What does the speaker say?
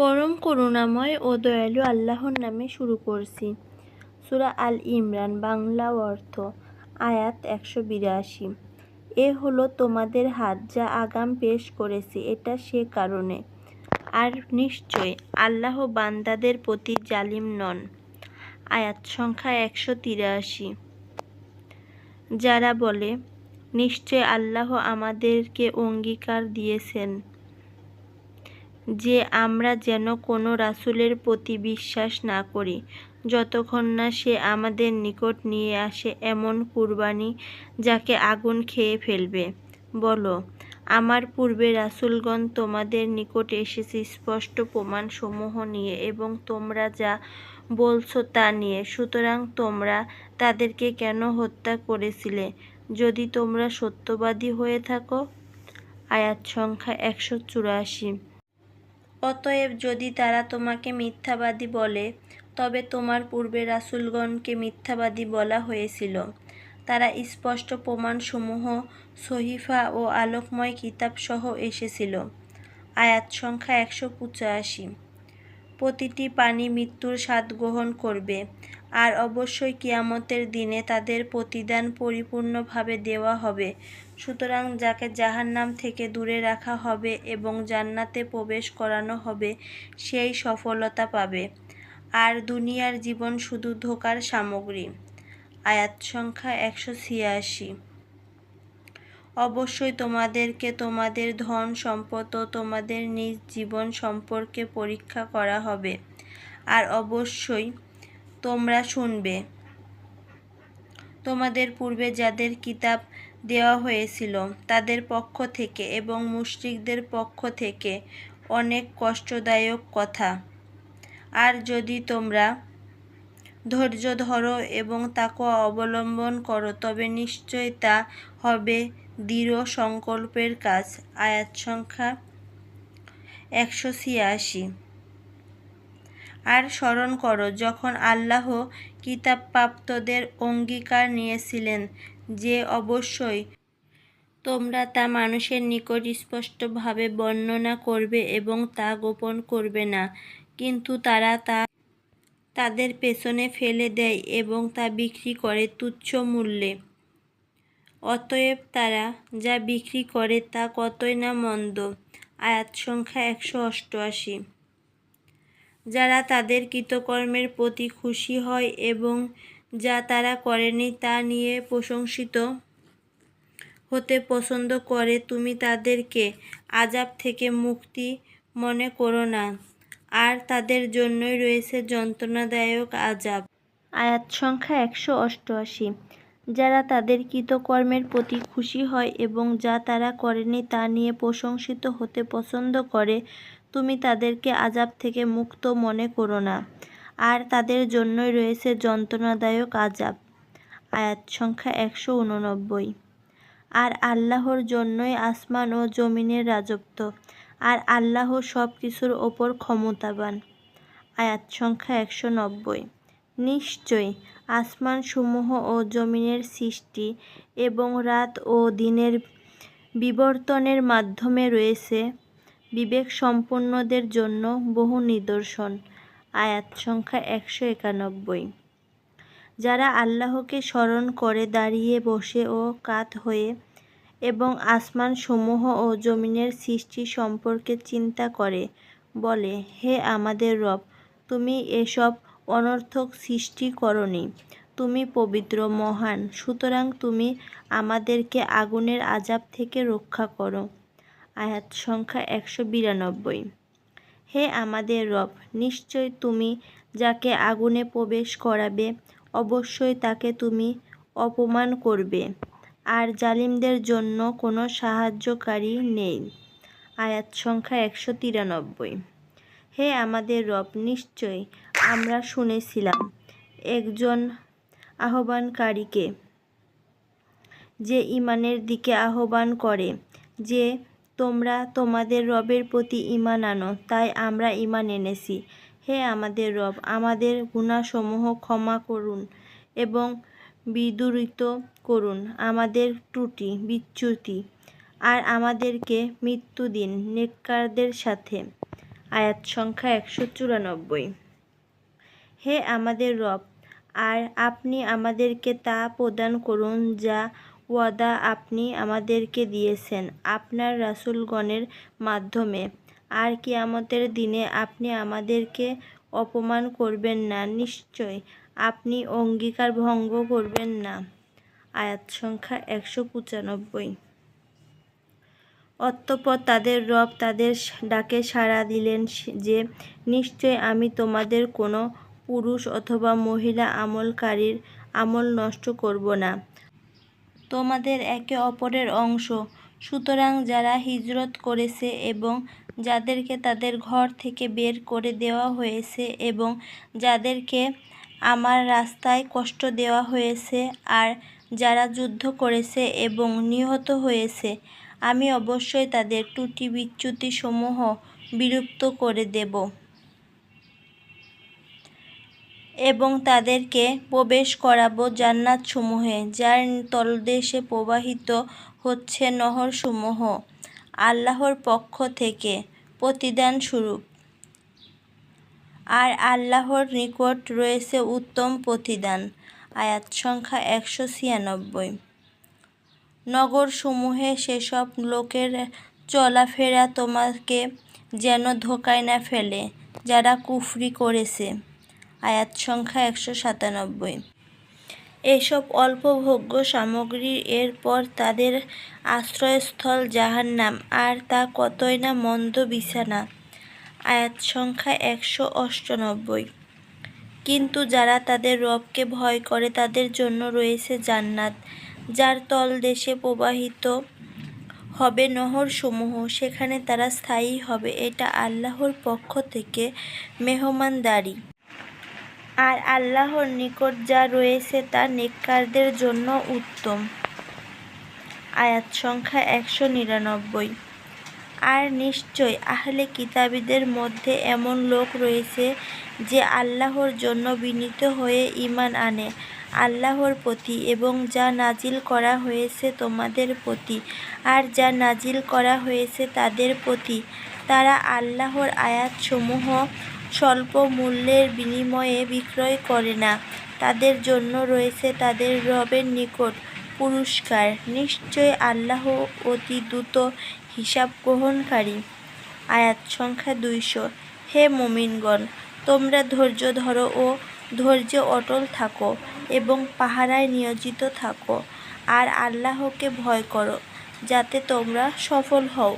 পরম করুণাময় ও দয়ালু আল্লাহর নামে শুরু করছি। সুরা আল ইমরান, বাংলা অর্থ, আয়াত একশো বিরাশি। এ হলো তোমাদের হাত যা আগাম পেশ করেছি, এটা সে কারণে। আর নিশ্চয় আল্লাহ বান্দাদের প্রতি জালিম নন। আয়াত সংখ্যা একশো তিরাশি। যারা বলে, নিশ্চয় আল্লাহ আমাদেরকে অঙ্গীকার দিয়েছেন। যে আমরা যেন কোনো রাসুলের প্রতি বিশ্বাস না করি। যতক্ষণ না সে আমাদের নিকট নিয়ে আসে এমন কুরবানি যাকে আগুন খেয়ে ফেলবে। বলো, আমার পূর্বে রাসূলগণ তোমাদের নিকট এসেছে স্পষ্ট প্রমাণসমূহ নিয়ে এবং তোমরা যা বলছো তা নিয়ে। সুতরাং তোমরা তাদেরকে কেন হত্যা করেছিলে? যদি তোমরা সত্যবাদী হয়ে থাকো? আয়াত সংখ্যা একশো চুরাশি। অতএব যদি তারা তোমাকে মিথ্যাবাদী বলে, তবে তোমার পূর্বে রাসুলগণকে মিথ্যাবাদী বলা হয়েছিল। তারা স্পষ্ট প্রমাণসমূহ, সহিফা ও আলোকময় কিতাবসহ এসেছিল। আয়াত সংখ্যা একশো পঁচাশি। প্রতিটি পানি মৃত্যুর স্বাদ গ্রহণ করবে। আর অবশ্যই কিয়ামতের দিনে তাদের প্রতিদান পরিপূর্ণভাবে দেওয়া হবে। সুতরাং যাকে জাহান্নাম থেকে দূরে রাখা হবে এবং জান্নাতে প্রবেশ করানো হবে, সেই সফলতা পাবে। আর দুনিয়ার জীবন শুধু ধোকার সামগ্রী। আয়াত সংখ্যা একশো ছিয়াশি। অবশ্যই তোমাদেরকে তোমাদের ধন সম্পদ ও তোমাদের নিজ জীবন সম্পর্কে পরীক্ষা করা হবে। আর অবশ্যই তোমরা শুনবে। তোমাদের পূর্বে যাদের কিতাব দেওয়া হয়েছিল, তাদের পক্ষ থেকে এবং মুশরিকদের পক্ষ থেকে অনেক কষ্টদায়ক কথা। আর যদি তোমরা ধৈর্য ধরো এবং তাকে অবলম্বন করো, তবে নিশ্চয় তা হবে দৃঢ় সংকল্পের কাজ। আয়াত সংখ্যা একশো ছিয়াশি। আর স্মরণ করো, যখন আল্লাহ কিতাবপ্রাপ্তদের অঙ্গীকার নিয়েছিলেন যে অবশ্যই তোমরা তা মানুষের নিকট স্পষ্টভাবে বর্ণনা করবে এবং তা গোপন করবে না, কিন্তু তারা তা তাদের পেছনে ফেলে দেয় এবং তা বিক্রি করে তুচ্ছ মূল্যে। অতএব তারা যা বিক্রি করে তা কতই না মন্দ। আয়াত সংখ্যা একশো অষ্টআশি। যারা তাদের কৃতকর্মের প্রতি খুশি হয় এবং যা তারা করেনি তা নিয়ে প্রশংসিত হতে পছন্দ করে, তুমি তাদেরকে আজাব থেকে মুক্তি মনে করো না। আর তাদের জন্যই রয়েছে যন্ত্রণাদায়ক আজাব। আয়াত সংখ্যা একশো অষ্টআশি। যারা তাদের কৃতকর্মের প্রতি খুশি হয় এবং যা তারা করেনি তা নিয়ে প্রশংসিত হতে পছন্দ করে, তুমি তাদেরকে আজাব থেকে মুক্ত মনে করো না। আর তাদের জন্যই রয়েছে যন্ত্রণাদায়ক আজাব। আয়াত সংখ্যা একশো উননব্বই। আর আল্লাহর জন্যই আসমান ও জমিনের রাজত্ব। আর আল্লাহ সব কিছুর ওপর ক্ষমতাবান। আয়াত সংখ্যা একশো নব্বই। নিশ্চয় আসমানসমূহ ও জমিনের সৃষ্টি এবং রাত ও দিনের বিবর্তনের মাধ্যমে রয়েছে। বিবেক সম্পন্নদের জন্য বহু নিদর্শন। আয়াত সংখ্যা একশো একানব্বই। যারা আল্লাহকে স্মরণ করে দাঁড়িয়ে বসে ও কাত হয়ে এবং আসমান সমূহ ও জমিনের সৃষ্টি সম্পর্কে চিন্তা করে, বলে, হে আমাদের রব, তুমি এসব অনর্থক সৃষ্টি করনি। তুমি পবিত্র, মহান, সুতরাং তুমি আমাদেরকে আগুনের আজাব থেকে রক্ষা করো। আয়াত সংখ্যা একশো বিরানব্বই। হে আমাদের রব, নিশ্চয় তুমি যাকে আগুনে প্রবেশ করাবে, অবশ্যই তাকে তুমি অপমান করবে। আর জালিমদের জন্য কোনো সাহায্যকারী নেই। আয়াত সংখ্যা একশো তিরানব্বই। হে আমাদের রব, নিশ্চয় আমরা শুনেছিলাম একজন আহ্বানকারীকে যে ইমানের দিকে আহ্বান করে যে, তোমরা তোমাদের রবের প্রতি ইমান আনো, তাই আমরা ইমান এনেছি। হে আমাদের রব, আমাদের গুণাসমূহ ক্ষমা করুন এবং বিদূরিত করুন। আমাদের ত্রুটি, বিচ্যুতি আর আমাদেরকে মৃত্যু দিন নেককারদের সাথে। আয়াত সংখ্যা একশো চুরানব্বই। হে আমাদের রব, আর আপনি আমাদেরকে তা প্রদান করুন যা ওয়াদা আপনি আমাদেরকে দিয়েছেন আপনার রাসূলগণের মাধ্যমে। আর কিয়ামতের দিনে আপনি আমাদেরকে অপমান করবেন না, নিশ্চয় আপনি অঙ্গীকার ভঙ্গ করবেন না। আয়াত সংখ্যা একশো পঁচানব্বই। অতঃপর তাদের রব তাদের ডাকে সাড়া দিলেন যে, নিশ্চয় আমি তোমাদের কোনো পুরুষ অথবা মহিলা আমলকারীর আমল নষ্ট করব না। তোমাদের একে অপরের অংশ। সুতরাং যারা হিজরত করেছে এবং যাদেরকে তাদের ঘর থেকে বের করে দেওয়া হয়েছে এবং যাদেরকে আমার রাস্তায় কষ্ট দেওয়া হয়েছে আর যারা যুদ্ধ করেছে এবং নিহত হয়েছে, আমি অবশ্যই তাদের ত্রুটি বিচ্যুতি সমূহ বিলুপ্ত করে দেব। এবং তাদেরকে প্রবেশ করাবো জান্নাতসমূহে, যার তলদেশে প্রবাহিত হচ্ছে নহরসমূহ। আল্লাহর পক্ষ থেকে প্রতিদান স্বরূপ। আর আল্লাহর নিকট রয়েছে উত্তম প্রতিদান। আয়াত সংখ্যা একশো ছিয়ানব্বই। নগরসমূহে সেসব লোকের চলাফেরা তোমাকে যেন ধোকায় না ফেলে, যারা কুফরি করেছে। আয়াত সংখ্যা একশো সাতানব্বই। এসব অল্পভোগ্য সামগ্রী এরপর তাদের আশ্রয়স্থল জাহান্নাম, আর তা কতই না মন্দ বিছানা। আয়াত সংখ্যা একশো অষ্টানব্বই। কিন্তু যারা তাদের রবকে ভয় করে, তাদের জন্য রয়েছে জান্নাত, যার তলদেশে প্রবাহিত হবে নহরসমূহ। সেখানে তারা স্থায়ী হবে, এটা আল্লাহর পক্ষ থেকে মেহমানদারি আর আল্লাহর নিকট যা রয়েছে তা নেককারদের জন্য উত্তম। আয়াত সংখ্যা একশো নিরানব্বই। আর নিশ্চয় আহলে কিতাবীদের মধ্যে এমন লোক রয়েছে যে আল্লাহর জন্য বিনীত হয়ে ঈমান আনে, আল্লাহর প্রতি এবং যা নাজিল করা হয়েছে তোমাদের প্রতি আর যা নাজিল করা হয়েছে তাদের প্রতি। তারা আল্লাহর আয়াতসমূহ স্বল্প মূল্যের বিনিময়ে বিক্রয় করে না। তাদের জন্য রয়েছে তাদের রবের নিকট পুরস্কার। নিশ্চয় আল্লাহ অতি দ্রুত হিসাব গ্রহণকারী। আয়াত সংখ্যা দুইশো। হে মুমিনগণ, তোমরা ধৈর্য ধরো ও ধৈর্যে অটল থাকো এবং পাহারায় নিয়োজিত থাকো। আর আল্লাহকে ভয় করো, যাতে তোমরা সফল হও।